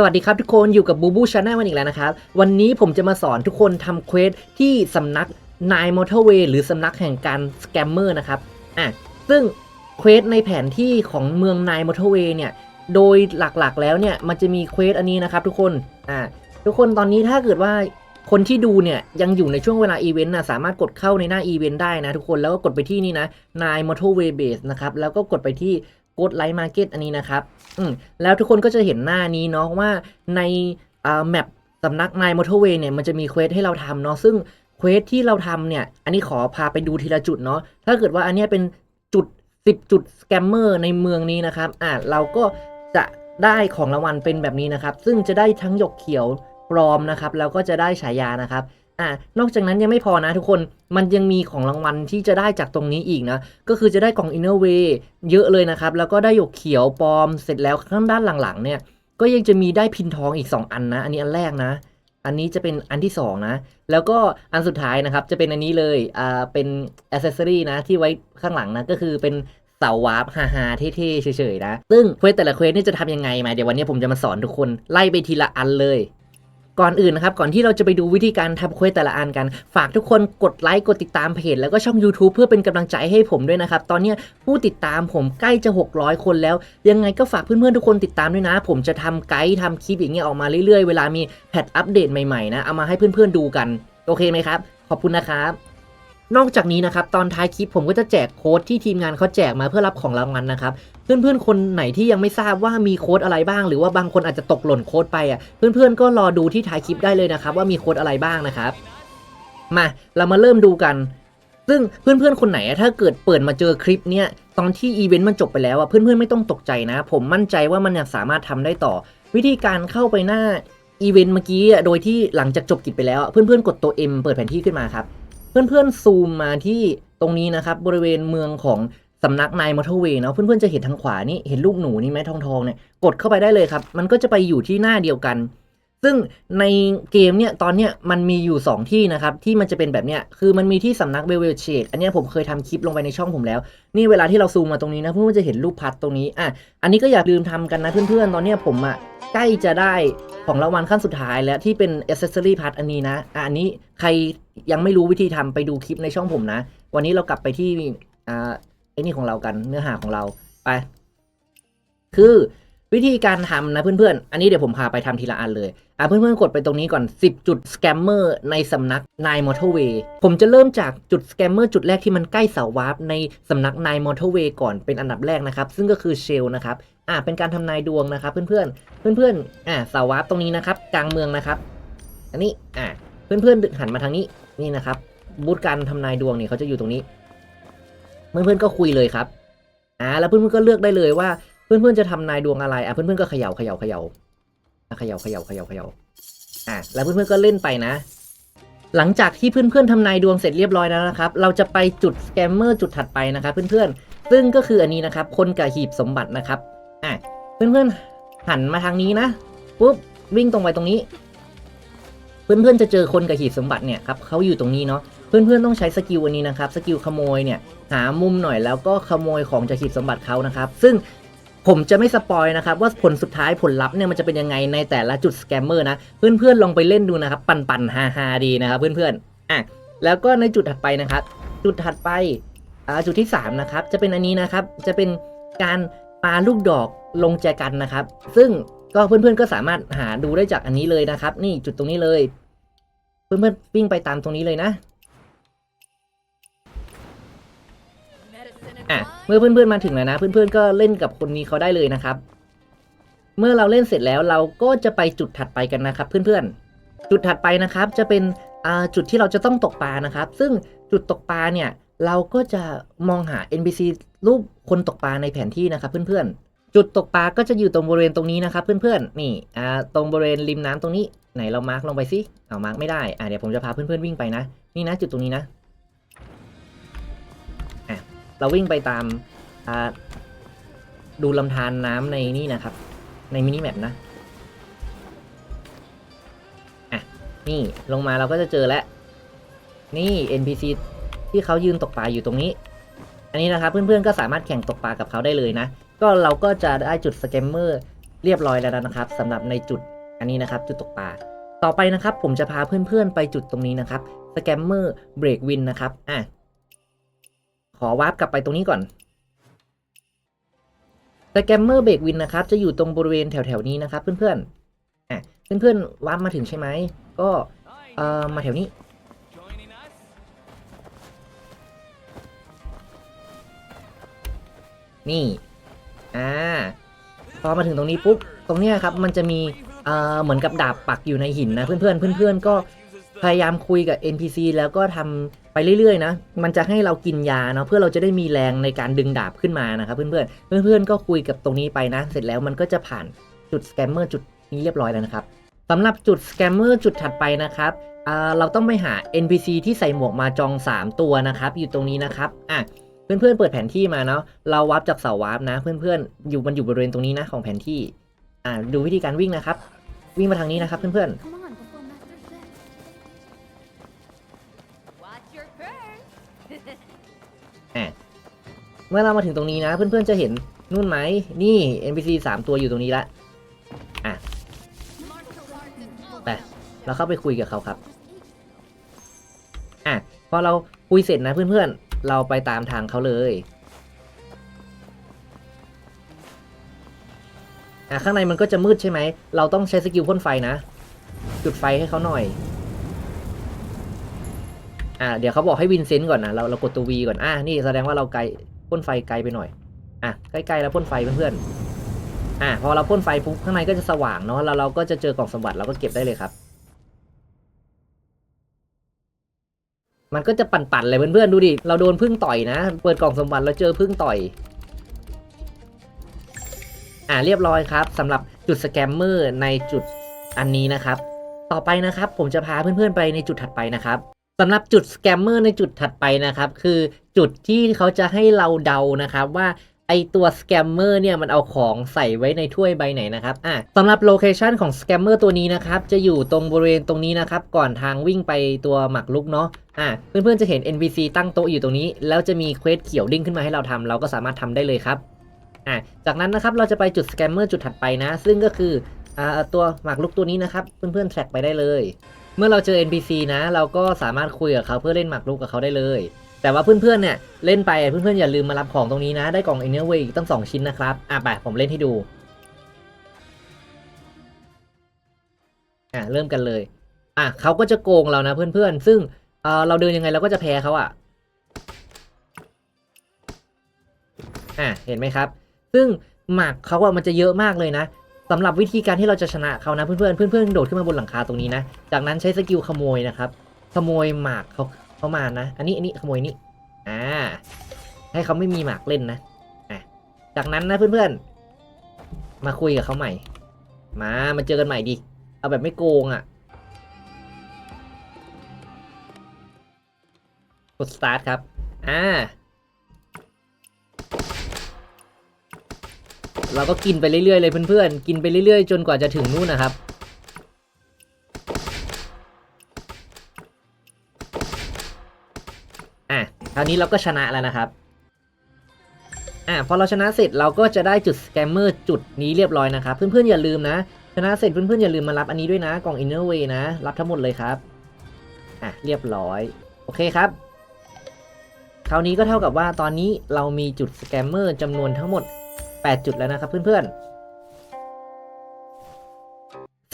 สวัสดีครับทุกคนอยู่กับบูบูชาแนลวันอีกแล้วนะครับ วันนี้ผมจะมาสอนทุกคนทำเควสที่สำนักนายมอเตอร์เวย์หรือสำนักแห่งการสแกมเมอร์นะครับอะซึ่งเควสในแผนที่ของเมืองนายมอเตอร์เวย์เนี่ยโดยหลักๆแล้วเนี่ยมันจะมีเควสอันนี้นะครับทุกคนอะทุกคนตอนนี้ถ้าเกิดว่าคนที่ดูเนี่ยยังอยู่ในช่วงเวลาอีเวนต์นะสามารถกดเข้าในหน้าอีเวนต์ได้นะทุกคนแล้วก็กดไปที่นี่นะนายมอเตอร์เวย์เบสนะครับแล้วก็กดไปที่ กดไลท์มาร์เก็ตอันนี้นะครับอืมแล้วทุกคนก็จะเห็นหน้านี้เนาะว่าในอ่าแมปสำนักนายมอเตอร์เวย์เนี่ยมันจะมีเควสให้เราทำเนาะซึ่งเควสที่เราทำเนี่ย อันนี้ขอพาไปดูทีละจุดเนาะถ้าเกิดว่าอันนี้เป็นจุด 10 จุดสแกมเมอร์ในเมืองนี้นะครับอ่าเราก็จะได้ของรางวัลเป็นแบบนี้นะครับ ซึ่งจะได้ทั้งหยกเขียวปลอมนะครับ แล้วก็จะได้ฉายานะครับ อ่านอกจากนั้นยังไม่พอนะทุกคนมันยังมีของรางวัลที่จะได้จากตรงนี้อีกนะ ก็คือจะได้กล่อง Inner Way เยอะเลยนะครับ แล้วก็ได้หยกเขียวปลอมเสร็จแล้วข้างด้านหลังๆ เนี่ย ก็ยังจะมีได้พินทองอีก 2 อันนะ อันนี้อันแรกนะ อันนี้จะเป็นอันที่ 2 นะ แล้วก็อันสุดท้ายนะครับ จะเป็นอันนี้เลยอ่าเป็นอ c เซสซอรีนะที่ไว้ข้างหลังนะก็คือเป็นเสาวาร์ปฮาๆเท่ๆเฉยๆนะซึ่งเควสแต่ละเควสนี่จะทำยังไงมาเดี๋ยววันนี้ผมจะมาสอนทุกคนไล่ไปทีละอันเลย ก่อนอื่นนะครับก่อนที่เราจะไปดูวิธีการทำเควสแต่ละอันกัน ฝากทุกคนกดไลค์กดติดตามเพจแล้วก็ช่อง YouTube เพื่อเป็นกำลังใจให้ผมด้วยนะครับ ตอนนี้ผู้ติดตามผมใกล้จะ 600 คนแล้ว ยังไงก็ฝากเพื่อนๆทุกคนติดตามด้วยนะ ผมจะทำไกด์ทำคลิปอย่างเงี้ยออกมาเรื่อยๆ เวลามีแพทอัปเดตใหม่ๆนะเอามาให้เพื่อนๆดูกัน โอเคไหมครับ ขอบคุณนะครับ นอกจากนี้นะครับตอนท้ายคลิปผมก็จะแจกโค้ดที่ทีมงานเขาแจกมาเพื่อรับของรางวัลนะครับเพื่อนๆ คนไหนที่ยังไม่ทราบว่ามีโค้ดอะไรบ้าง หรือว่าบางคนอาจจะตกหล่นโค้ดไปอะเพื่อนๆก็รอดูที่ท้ายคลิปได้เลยนะครับว่ามีโค้ดอะไรบ้างนะครับ มาเรามาเริ่มดูกัน ซึ่งเพื่อนๆ คนไหนถ้าเกิดเปิดมาเจอคลิปเนี้ยตอนที่อีเวนต์มันจบไปแล้วอะเพื่อนๆไม่ต้องตกใจนะ ผมมั่นใจว่ามันยังสามารถทำได้ต่อ วิธีการเข้าไปหน้าอีเวนต์เมื่อกี้อะโดยที่หลังจากจบกิจไปแล้วอะเพื่อนๆกดตัว M เปิดแผนที่ขึ้นมาครับ เพื่อนๆซูมมาที่ตรงนี้นะครับบริเวณเมืองของสำนักนายมอเตอร์เวย์เนาะเพื่อนๆจะเห็นทางขวานี่เห็นลูกหนูนี่ไหมทองทองๆเนี่ยกดเข้าไปได้เลยครับ มันก็จะไปอยู่ที่หน้าเดียวกัน ซึ่งในเกมเนี่ยตอนเนี้ยมันมีอยู่ 2 ที่นะครับ ที่มันจะเป็นแบบเนี้ยคือมันมีที่สำนักเบลเวลเชดอันเนี้ยผมเคยทำคลิปลงไปในช่องผมแล้ว นี่เวลาที่เราซูมมาตรงนี้นะเพื่อนๆจะเห็นรูปพัดตรงนี้อะอันนี้ก็อย่าลืมทำกันนะเพื่อนๆ ตอนเนี้ยผมอะใกล้จะได้ของรางวัลขั้นสุดท้ายแล้วที่เป็น accessory part อันนี้นะอะอันนี้ใครยังไม่รู้วิธีทำไปดูคลิปในช่องผมนะ วันนี้เรากลับไปที่อ่าไอ้นี่ของเรากันเนื้อหาของเราไป คือ วิธีการทำนะเพื่อนๆ อันนี้เดี๋ยวผมพาไปทำทีละอันเลย อะเพื่อนๆ กดไปตรงนี้ก่อน 10 จุดสแกมเมอร์ในสำนักนายมอเตอร์เวย์ผมจะเริ่มจากจุดสแกมเมอร์จุดแรกที่มันใกล้เสาวาร์ปในสำนักนายมอเตอร์เวย์ก่อนเป็นอันดับแรกนะครับ ซึ่งก็คือเชลนะครับ อะเป็นการทำนายดวงนะครับ เพื่อนๆ เพื่อนๆ อะเสาวาร์ปตรงนี้นะครับ กลางเมืองนะครับ อันนี้ อะเพื่อนๆ หันมาทางนี้ นี่นะครับ บูธการทำนายดวงเนี่ยเขาจะอยู่ตรงนี้ เพื่อนๆ ก็คุยเลยครับ อ่า แล้วเพื่อนๆ ก็เลือกได้เลยว่า เพื่อนๆจะทำนายดวงอะไรอะเพื่อนๆก็เขย่าเขย่าเขย่าเขย่าเขย่าเขย่าเขย่าอะแล้วเพื่อนๆก็เล่นไปนะ หลังจากที่เพื่อนๆทำนายดวงเสร็จเรียบร้อยแล้วนะครับ เราจะไปจุดสแกมเมอร์จุดถัดไปนะครับเพื่อนๆซึ่งก็คืออันนี้นะครับ คนกับหีบสมบัตินะครับอะเพื่อนๆหันมาทางนี้นะปุ๊บวิ่งตรงไปตรงนี้ เพื่อนๆจะเจอคนกับหีบสมบัติเนี่ยครับเขาอยู่ตรงนี้เนาะเพื่อนๆต้องใช้สกิลอันนี้นะครับสกิลขโมยเนี่ยหามุมหน่อยแล้วก็ขโมยของจากหีบสมบัติเขานะครับ ซึ่ง ผมจะไม่สปอยนะครับว่าผลสุดท้ายผลลัพธ์เนี่ยมันจะเป็นยังไงในแต่ละจุดสแกมเมอร์นะ เพื่อนๆลองไปเล่นดูนะครับ ปันปันๆฮาฮาๆดีนะครับเพื่อนๆอะแล้วก็ในจุดถัดไปนะครับ จุดถัดไปอ่าจุดที่3นะครับจะเป็นอันนี้นะครับจะเป็นการปาลูกดอกลงแจกันนะครับ ซึ่งก็เพื่อนๆก็สามารถหาดูได้จากอันนี้เลยนะครับ นี่จุดตรงนี้เลย เพื่อนๆวิ่งไปตามตรงนี้เลยนะ อะเมื่อเพื่อนๆมาถึงแล้วนะ เพื่อนๆก็เล่นกับคนนี้เขาได้เลยนะครับ เมื่อเราเล่นเสร็จแล้วเราก็จะไปจุดถัดไปกันนะครับ เพื่อนๆ จุดถัดไปนะครับจะเป็นอ่าจุดที่เราจะต้องตกปลานะครับ ซึ่งจุดตกปลาเนี่ยเราก็จะมองหา NPC รูปคนตกปลาในแผนที่นะครับ เพื่อนๆ จุดตกปลาก็จะอยู่ตรงบริเวณตรงนี้นะครับ เพื่อนๆ นี่อ่าตรงบริเวณริมน้ำตรงนี้ไหนเรามาร์กลงไปสิเอามาร์กไม่ได้อ่าเดี๋ยวผมจะพาเพื่อนๆวิ่งไปนะ นี่นะจุดตรงนี้นะ เราวิ่งไปตามดูลำธารน้ำในนี่นะครับ ในมินิแมปนะอะนี่ลงมาเราก็จะเจอแล้ว นี่ NPC ที่เขายืนตกปลาอยู่ตรงนี้ อันนี้นะครับเพื่อนๆก็สามารถแข่งตกปลากับเขาได้เลยนะ ก็เราก็จะได้จุดสแกมเมอร์เรียบร้อยแล้วนะครับสำหรับในจุดอันนี้นะครับ จุดตกปลาต่อไปนะครับ ผมจะพาเพื่อนๆไปจุดตรงนี้นะครับสแกมเมอร์เบรกวินนะครับอะ ขอวาร์ปกลับไปตรงนี้ก่อนสแกมเมอร์เบรกวินนะครับ จะอยู่ตรงบริเวณแถวๆนี้นะครับ เพื่อนๆอะเพื่อนๆวาร์ปมาถึงใช่ไหม ก็เอ่อมาแถวนี้ นี่ อ่า พอมาถึงตรงนี้ปุ๊บ ตรงเนี้ยครับ มันจะมีเอ่อเหมือนกับดาบปักอยู่ในหินนะ เพื่อนๆเพื่อนๆก็พยายามคุยกับ NPC แล้วก็ทำ ไปเรื่อยๆนะมันจะให้เรากินยาเนาะเพื่อเราจะได้มีแรงในการดึงดาบขึ้นมานะครับเพื่อนๆเพื่อนๆก็คุยกับตรงนี้ไปนะ เสร็จแล้วมันก็จะผ่านจุดสแกมเมอร์จุดนี้เรียบร้อยแล้วนะครับสำหรับจุดสแกมเมอร์จุดถัดไปนะครับอ่าเราต้องไปหา NPC ที่ใส่หมวกมาจอง 3 ตัวนะครับ อยู่ตรงนี้นะครับอะเพื่อนๆเปิดแผนที่มาเนาะเราวับจากเสาวาร์ปนะ เพื่อนๆอยู่มันอยู่บริเวณตรงนี้นะของแผนที่อ่าดูวิธีการวิ่งนะครับ วิ่งมาทางนี้นะครับเพื่อน Come อะเมื่อเรามาถึงตรงนี้นะ เพื่อนๆจะเห็นนู่นไหมนี่ NPC 3ตัวอยู่ตรงนี้ละอะไปเราเข้าไปคุยกับเขาครับอะพอเราคุยเสร็จนะเพื่อนๆ เราไปตามทางเขาเลยอะข้างในมันก็จะมืดใช่ไหม เราต้องใช้สกิลพ่นไฟนะ จุดไฟให้เขาหน่อย อะเดี๋ยวเขาบอกให้วินเซนต์ก่อนนะเราเรากดตัว V ก่อนอะนี่แสดงว่าเราไกลพ่นไฟไกลไปหน่อยอะใกล้ๆแล้วพ่นไฟเพื่อนๆอะพอเราพ่นไฟปุ๊บข้างในก็จะสว่างเนาะแล้วเราก็จะเจอกล่องสมบัติเราก็เก็บได้เลยครับ มันก็จะปั่นๆเลยเพื่อนๆดูดิเราโดนพึ่งต่อยนะ เปิดกล่องสมบัติเราเจอพึ่งต่อยอ่าเรียบร้อยครับสำหรับจุดสแกมเมอร์ในจุดอันนี้นะครับ ต่อไปนะครับ ผมจะพาเพื่อนๆไปในจุดถัดไปนะครับ สำหรับจุดสแกมเมอร์ในจุดถัดไปนะครับ คือจุดที่เขาจะให้เราเดานะครับว่าไอตัวสแกมเมอร์เนี่ยมันเอาของใส่ไว้ในถ้วยใบไหนนะครับอะสำหรับโลเคชันของสแกมเมอร์ตัวนี้นะครับจะอยู่ตรงบริเวณตรงนี้นะครับก่อนทางวิ่งไปตัวหมักลุกเนาะอะเพื่อนๆจะเห็น NPC ตั้งโต๊ะอยู่ตรงนี้ แล้วจะมีเควสเขียวดิ้งขึ้นมาให้เราทำเราก็สามารถทำได้เลยครับอะจากนั้นนะครับเราจะไปจุดสแกมเมอร์จุดถัดไปนะ ซึ่งก็คืออ่าตัวหมากรุกตัวนี้นะครับเพื่อนๆแทร็กไปได้เลย เมื่อเราเจอ NPC นะ เราก็สามารถคุยกับเขาเพื่อเล่นหมากรุกกับเขาได้เลย แต่ว่าเพื่อนๆเนี่ยเล่นไปเพื่อนๆอย่าลืมมารับของตรงนี้นะ ได้กล่องเอเนอร์เวย์ตั้งสองชิ้นนะครับ อะไปผมเล่นให้ดู อะเริ่มกันเลย อะเขาก็จะโกงเรานะเพื่อนๆ ซึ่งเอ่อเราเดินยังไงเราก็จะแพ้เขาอะ อะเห็นไหมครับ ซึ่งหมากเขาอะมันจะเยอะมากเลยนะ สำหรับวิธีการที่เราจะชนะเขานะเพื่อนๆเพื่อนๆโดดขึ้นมาบนหลังคาตรงนี้นะ จากนั้นใช้สกิลขโมยนะครับ ขโมยหมากเขาเขามานะ อันนี้อันนี้ขโมยนี่อ่าให้เขาไม่มีหมากเล่นนะอะจากนั้นนะเพื่อนๆ มาคุยกับเขาใหม่ มามาเจอกันใหม่ดิเอาแบบไม่โกงอะ่ะกด start ครับอ่า เราก็กินไปเรื่อยๆเลยเพื่อนๆ กินไปเรื่อยๆ จนกว่าจะถึงนู่นนะครับ อะคราวนี้เราก็ชนะแล้วนะครับ อะพอเราชนะเสร็จเราก็จะได้จุดสแกมเมอร์จุดนี้เรียบร้อยนะครับ เพื่อนๆ อย่าลืมนะ ชนะเสร็จเพื่อนๆ อย่าลืมมารับอันนี้ด้วยนะ กล่อง Inner Way นะ รับทั้งหมดเลยครับ อะเรียบร้อย โอเคครับคราวนี้ก็เท่ากับว่าตอนนี้เรามีจุดสแกมเมอร์จำนวนทั้งหมด 8 จุดแล้วนะครับเพื่อนๆ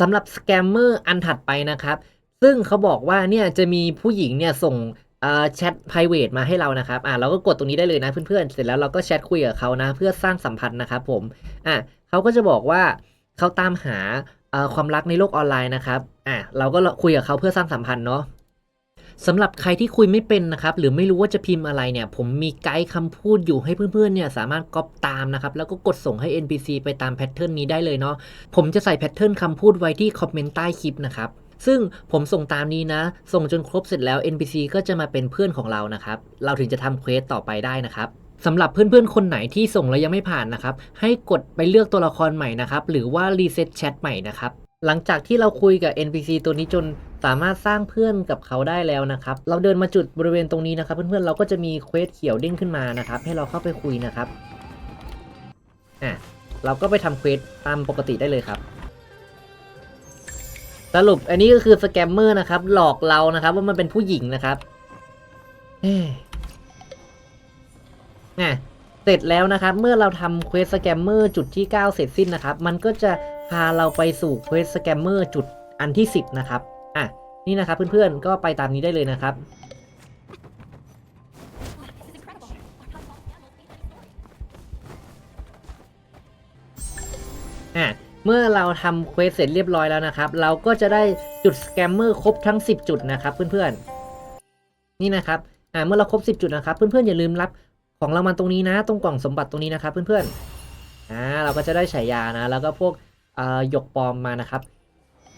สำหรับสแกมเมอร์อันถัดไปนะครับ ซึ่งเขาบอกว่าเนี่ยจะมีผู้หญิงเนี่ยส่งแชท private มาให้เรานะครับ อ่าเราก็กดตรงนี้ได้เลยนะเพื่อนๆ เสร็จแล้วเราก็แชทคุยกับเขานะ เพื่อสร้างสัมพันธ์นะครับผม อะเขาก็จะบอกว่าเขาตามหาความรักในโลกออนไลน์นะครับ อะเราก็คุยกับเขาเพื่อสร้างสัมพันธ์เนาะ สำหรับใครที่คุยไม่เป็นนะครับหรือไม่รู้ว่าจะพิมพ์อะไรเนี่ยผมมีไกด์คำพูดอยู่ให้เพื่อนๆเนี่ยสามารถก๊อปตามนะครับแล้วก็กดส่งให้ NPC ไปตามแพทเทิร์นนี้ได้เลยเนาะผมจะใส่แพทเทิร์นคำพูดไว้ที่คอมเมนต์ใต้คลิปนะครับซึ่งผมส่งตามนี้นะ ส่งจนครบเสร็จแล้ว NPC ก็จะมาเป็นเพื่อนของเรานะครับ เราถึงจะทำเควสต่อไปได้นะครับสำหรับเพื่อนๆ คนไหนที่ส่งแล้วยังไม่ผ่านนะครับ ให้กดไปเลือกตัวละครใหม่นะครับ หรือว่ารีเซ็ตแชทใหม่นะครับ หลังจากที่เราคุยกับ NPC ตัวนี้จนสามารถสร้างเพื่อนกับเขาได้แล้วนะครับ เราเดินมาจุดบริเวณตรงนี้นะครับเพื่อนๆเราก็จะมีเควสเขียวเด้งขึ้นมานะครับ ให้เราเข้าไปคุยนะครับอะเราก็ไปทำเควสตามปกติได้เลยครับ สรุปอันนี้ก็คือสแกมเมอร์นะครับ หลอกเรานะครับ ว่ามันเป็นผู้หญิงนะครับเอ้ยน่ะเสร็จแล้วนะครับ เมื่อเราทำเควสสแกมเมอร์จุดที่ 9 เสร็จสิ้นนะครับ มันก็จะ พาเราไปสู่เควสสแกมเมอร์จุดอันที่ 10 นะครับ อะ นี่นะครับเพื่อนๆ ก็ไปตามนี้ได้เลยนะครับ อะ เมื่อเราทำเควสเสร็จเรียบร้อยแล้วนะครับ เราก็จะได้จุดสแกมเมอร์ครบทั้ง 10 จุดนะครับเพื่อนๆ นี่นะครับ อ่าเมื่อเราครบ 10 จุดนะครับ เพื่อนๆ อย่าลืมรับของรางวัลตรงนี้นะ ตรงกล่องสมบัติตรงนี้นะครับเพื่อนๆ อ่า เราก็จะได้ฉายานะ แล้วก็พวก หยกปลอมมานะครับ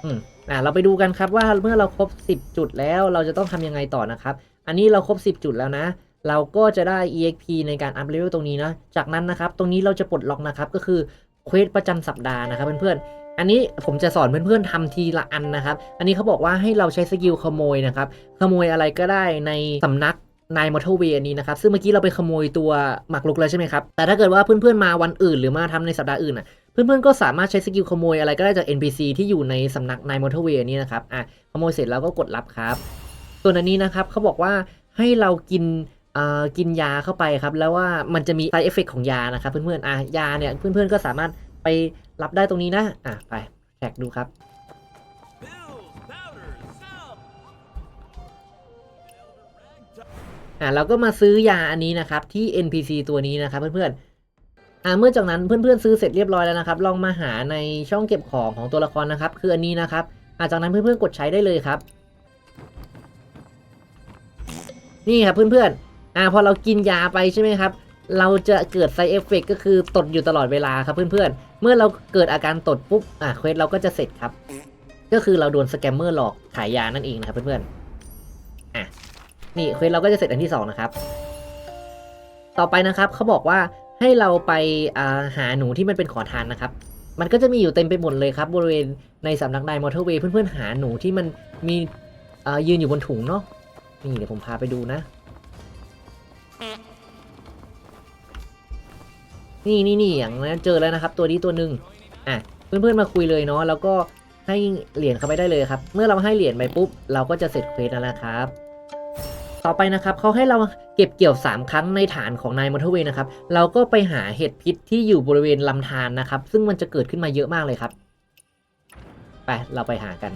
อืมอ่าเราไปดูกันครับว่าเมื่อเราครบ 10 จุดแล้วเราจะต้องทำยังไงต่อนะครับ อันนี้เราครบ 10 จุดแล้วนะ เราก็จะได้ EXP ในการอัพเลเวลตรงนี้นะ จากนั้นนะครับ ตรงนี้เราจะปลดล็อกนะครับ ก็คือเควสประจำสัปดาห์นะครับเพื่อนๆอันนี้ผมจะสอนเพื่อนๆทำทีละอันนะครับ อันนี้เขาบอกว่าให้เราใช้สกิลขโมยนะครับ ขโมยอะไรก็ได้ในสำนักนายมอเตอร์เวย์อันนี้นะครับ ซึ่งเมื่อกี้เราไปขโมยตัวหมากรุกแล้วใช่ไหมครับ แต่ถ้าเกิดว่าเพื่อนๆมาวันอื่นหรือมาทำในสัปดาห์อื่นอะ เพื่อนๆก็สามารถใช้สกิลขโมยอะไรก็ได้จาก NPC ที่อยู่ในสำนักนายมอเตอร์เวย์นี้นะครับอะขโมยเสร็จแล้วก็กดรับครับ ส่วนอันนี้นะครับเขาบอกว่าให้เรากินอ่อกินยาเข้าไปครับ แล้วว่ามันจะมี side effect ของยานะครับ เพื่อนๆอะยาเนี่ยเพื่อนๆก็สามารถไปรับได้ตรงนี้นะอะไปแท็กดูครับอะเราก็มาซื้อยาอันนี้นะครับที่ NPC ตัวนี้นะครับเพื่อนๆ อะเมื่อจากนั้นเพื่อนๆซื้อเสร็จเรียบร้อยแล้วนะครับ ลองมาหาในช่องเก็บของของตัวละครนะครับ คืออันนี้นะครับอะจากนั้นเพื่อนๆกดใช้ได้เลยครับ นี่ครับเพื่อนๆอะพอเรากินยาไปใช่ไหมครับ เราจะเกิด side effect ก็คือตดอยู่ตลอดเวลาครับเพื่อนๆ เมื่อเราเกิดอาการตดปุ๊บอะเควสเราก็จะเสร็จครับ ก็คือเราโดนสแกมเมอร์หลอกขายยานั่นเองนะครับเพื่อนๆอะนี่เควสเราก็จะเสร็จอันที่สองนะครับต่อไปนะครับเขาบอกว่า ให้เราไปาหาหนูที่มันเป็นขอทานนะครับ มันก็จะมีอยู่เต็มไปหมดเลยครับ บริเวณในสำนักนายมอเตอร์เวย์เพื่อนๆหาหนูที่มันมียืนอยู่บนถุงเนาะนี่เดี๋ยวผมพาไปดูนะ นี่นี่นี่อย่างนั้นเจอแล้วนะครับ ตัวนี้ตัวหนึ่งอะเพื่อนๆมาคุยเลยเนาะแล้วก็ให้เหรียญเข้าไปได้เลยครับ เมื่อเราให้เหรียญไปปุ๊บ เราก็จะเสร็จเควสแล้วนะครับ ต่อไปนะครับเขาให้เราเก็บเกี่ยว 3 ครั้งในฐานของนายมอเตอร์เวย์นะครับ เราก็ไปหาเห็ดพิษที่อยู่บริเวณลำธารนะครับ ซึ่งมันจะเกิดขึ้นมาเยอะมากเลยครับ ไป เราไปหากัน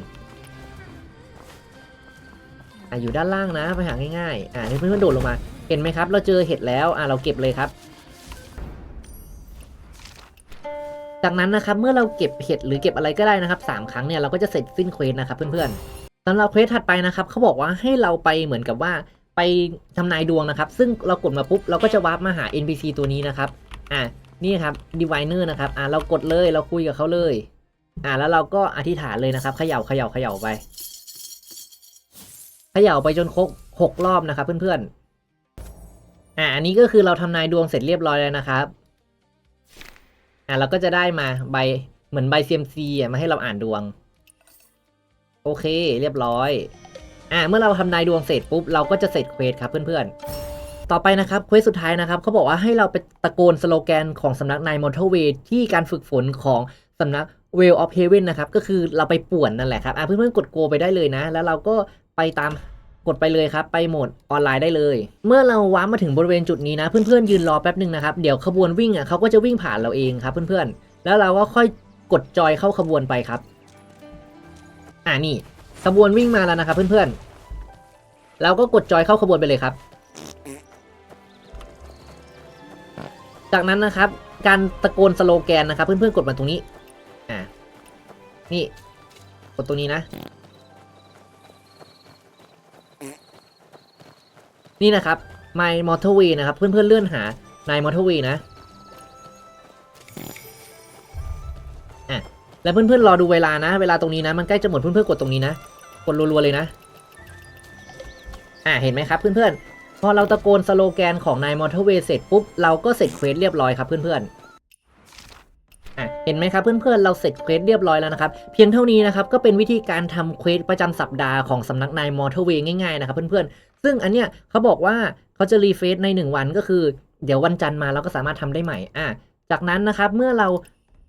อะอยู่ด้านล่างนะไปหาง่ายๆอะนี่เพื่อนๆโดดลงมา เห็นไหมครับ เราเจอเห็ดแล้วอะเราเก็บเลยครับ จากนั้นนะครับเมื่อเราเก็บเห็ดหรือเก็บอะไรก็ได้นะครับสามครั้งเนี่ยเราก็จะเสร็จสิ้นเควสนะครับเพื่อนๆสำหรับเควสถัดไปนะครับเขาบอกว่าให้เราไปเหมือนกับว่า ไปทำนายดวงนะครับ ซึ่งเรากดมาปุ๊บเราก็จะวาร์ปมาหา NPC ตัวนี้นะครับ อะนี่ครับ Diviner นะครับ อะเรากดเลยเราคุยกับเขาเลย อะแล้วเราก็อธิษฐานเลยนะครับเขย่าเขย่าเขย่าไปเขย่าไปจนครบหกรอบนะครับ เพื่อนๆ อะอันนี้ก็คือเราทำนายดวงเสร็จเรียบร้อยแล้วนะครับ อะเราก็จะได้มาใบเหมือนใบ CMC อะมาให้เราอ่านดวง โอเค เรียบร้อย อะเมื่อเราทำนายดวงเสร็จปุ๊บเราก็จะเสร็จเควสครับเพื่อนๆ ต่อไปนะครับเควสสุดท้ายนะครับเขาบอกว่าให้เราไปตะโกนสโลแกนของสำนักนายมอเตอร์เวย์ที่การฝึกฝนของสำนัก w e l of Heaven นนะครับก็คือเราไปป่วนนั่นแหละครับอะเพื่อนๆกดโกไปได้เลยนะ แล้วเราก็ไปตามกดไปเลยครับ ไปโหมดออนไลน์ได้เลย เมื่อเราว้ามาถึงบริเวณจุดนี้นะ เพื่อนๆยืนรอแป๊บหนึ่งนะครับ เดี๋ยวขบวนวิ่งอะเขาก็จะวิ่งผ่านเราเองครับ เพื่อนๆ แล้วเราก็ค่อยกดจอยเข้าขบวนไปครับ อ่านี่ ขบวนวิ่งมาแล้วนะครับเพื่อนๆ เราก็กดจอยเข้าขบวนไปเลยครับ จากนั้นนะครับ การตะโกนสโลแกนนะครับ เพื่อนๆกดมาตรงนี้ อ่า นี่ กดตรงนี้นะ นี่นะครับ My Motorway นะครับ เพื่อนๆเลื่อนหา My Motorway นะอะแล้วเพื่อนๆรอดูเวลานะ เวลาตรงนี้นะ มันใกล้จะหมดเพื่อนๆกดตรงนี้นะ กดรัวๆเลยนะ อะเห็นไหมครับเพื่อนๆ พอเราตะโกนสโลแกนของนายมอเตอร์เวย์เสร็จปุ๊บ เราก็เสร็จเควสเรียบร้อยครับเพื่อนๆอะเห็นไหมครับเพื่อนๆ เราเสร็จเควสเรียบร้อยแล้วนะครับ เพียงเท่านี้นะครับ ก็เป็นวิธีการทำเควสประจำสัปดาห์ของสำนักนายมอเตอร์เวย์ง่ายๆนะครับเพื่อนๆ ซึ่งอันเนี้ยเขาบอกว่าเขาจะรีเฟซใน 1 วันก็คือ เดี๋ยววันจันทร์มาเราก็สามารถทำได้ใหม่อะจากนั้นนะครับเมื่อเรา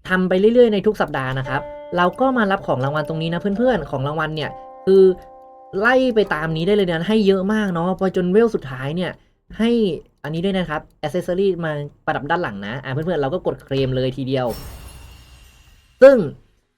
ทำไปเรื่อยๆในทุกสัปดาห์นะครับเราก็มารับของรางวัลตรงนี้นะเพื่อนๆ ของรางวัลเนี่ย คือไล่ไปตามนี้ได้เลยนะให้เยอะมากเนาะพอจนเวลสุดท้ายเนี่ยให้อันนี้ด้วยนะครับอ c เซสซอรี่มาประดับด้านหลังนะ อ่าเพื่อนๆ เราก็กดเคลมเลยทีเดียว ซึ่ง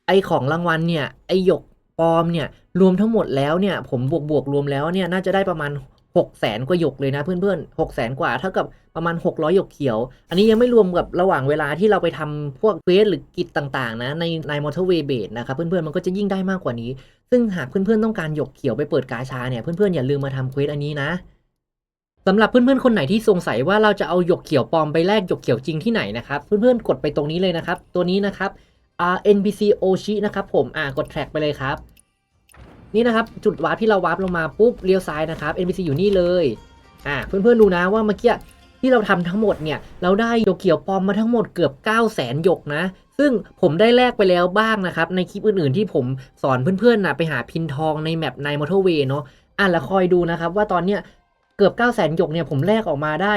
ไอของรางวัลเนี่ย ไอหยกปลอมเนี่ย รวมทั้งหมดแล้วเนี่ย ผมบวกบวกรวมแล้วเนี่ย น่าจะได้ประมาณ 6 0แสนกว่าหยกเลยนะเพื่อนๆ6 0แสนกว่าเท่ากับประมาณ 600 หยกเขียว อันนี้ยังไม่รวมกับระหว่างเวลาที่เราไปทำพวกเควสหรือกิจต่างๆ นะ ในในมอเตอร์เวย์เบสนะครับเพื่อนๆมันก็จะยิ่งได้มากกว่านี้ ซึ่งหากเพื่อนๆต้องการหยกเขียวไปเปิดกาชาเนี่ยเพื่อนๆอย่าลืมมาทำเควสอันนี้นะสำหรับเพื่อนๆคนไหนที่สงสัยว่าเราจะเอาหยกเขียวปลอมไปแลกหยกเขียวจริงที่ไหนนะครับเพื่อนๆกดไปตรงนี้เลยนะครับ ตัวนี้นะครับ NPC Oshi นะครับผมอ่ากด track ไปเลยครับ นี่นะครับจุดวาร์ปที่เราวาร์ปลงมาปุ๊บเลี้ยวซ้ายนะครับ NPC อยู่นี่เลยอ่าเพื่อนๆดูนะว่าเมื่อกี้ที่เราทำทั้งหมดเนี่ยเราได้หยเขียวปอมมาทั้งหมดเกือบ 9 0 0 0 0 0หยกนะ ซึ่งผมได้แลกไปแล้วบ้างนะครับ ในคลิปอื่นๆที่ผมสอนเพื่อนๆนะไปหาพินทองในแมปในมอเตอร์เวย์เนาะอะแล้วคอยดูนะครับว่าตอนเนี้ยเกือบ 9 0 0 0 0 0หยกเนี่ยผมแลกออกมาได้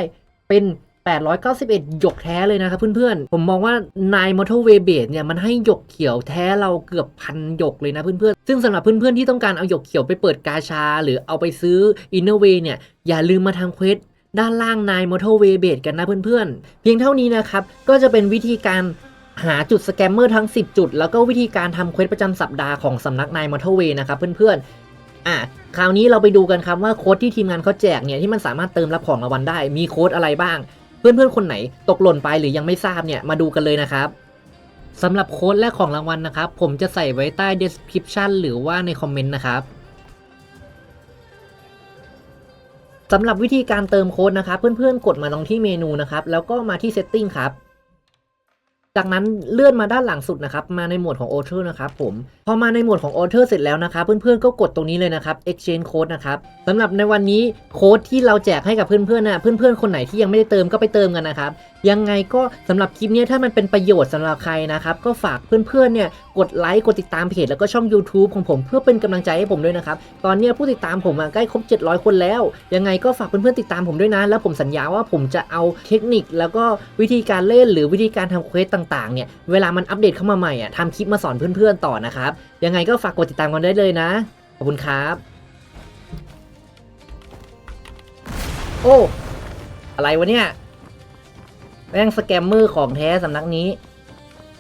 เป็น 891 หยกแท้เลยนะครับเพื่อนๆ ผมมองว่านายมอเตอร์เวเบสเนี่ยมันให้หยกเขียวแท้เราเกือบพันหยกเลยนะเพื่อนๆ ซึ่งสำหรับเพื่อนๆที่ต้องการเอาหยกเขียวไปเปิดกาชา หรือเอาไปซื้ออินเนอร์เวเนี่ย อย่าลืมมาทำเควสด้านล่างนายมอเตอร์เวเบสกันนะเพื่อนๆ เพียงเท่านี้นะครับ ก็จะเป็นวิธีการหาจุดสแกมเมอร์ทั้ง 10 จุด แล้วก็วิธีการทำเควสประจำสัปดาห์ของสำนักนายมอเตอร์เวนะครับเพื่อนๆ อะคราวนี้เราไปดูกันครับว่าโค้ดที่ทีมงานเขาแจกเนี่ยที่มันสามารถเติมรับของรางวัลได้มีโค้ดอะไรบ้าง เพื่อนๆคนไหนตกหล่นไปหรือยังไม่ทราบเนี่ยมาดูกันเลยนะครับสำหรับโค้ดและของรางวัลนะครับ ผมจะใส่ไว้ใต้ description หรือว่าในคอมเมนต์นะครับสำหรับวิธีการเติมโค้ดนะครับ เพื่อนๆกดมาตรงที่เมนูนะครับ แล้วก็มาที่ setting ครับ จากนั้นเลื่อนมาด้านหลังสุดนะครับมาในหมวดของ Author นะครับผมพอมาในหมวดของ Author เสร็จแล้วนะครับเพื่อนๆก็กดตรงนี้เลยนะครับ Exchange Code นะครับสำหรับในวันนี้โค้ดที่เราแจกให้กับเพื่อนๆนะเพื่อนๆคนไหนที่ยังไม่ได้เติมก็ไปเติมกันนะครับ ยังไงก็สำหรับคลิปนี้ถ้ามันเป็นประโยชน์สำหรับใครนะครับก็ฝากเพื่อนๆเนี่ยกดไลค์กดติดตามเพจแล้วก็ช่อง YouTube ของผมเพื่อเป็นกำลังใจให้ผมด้วยนะครับตอนนี้ผู้ติดตามผมใกล้ครบ 700 คนแล้ว ยังไงก็ฝากเพื่อนๆติดตามผมด้วยนะ แล้วผมสัญญาว่าผมจะเอาเทคนิค แล้วก็วิธีการเล่นหรือวิธีการทำเควสต่างๆเนี่ยเวลามันอัปเดตเข้ามาใหม่อะทำคลิปมาสอนเพื่อนๆต่อนะครับยังไงก็ฝากกดติดตามกันได้เลยนะขอบคุณครับโอ้อะไรวะเนี่ย แม่งสแกมเมอร์ของแท้สำนักนี้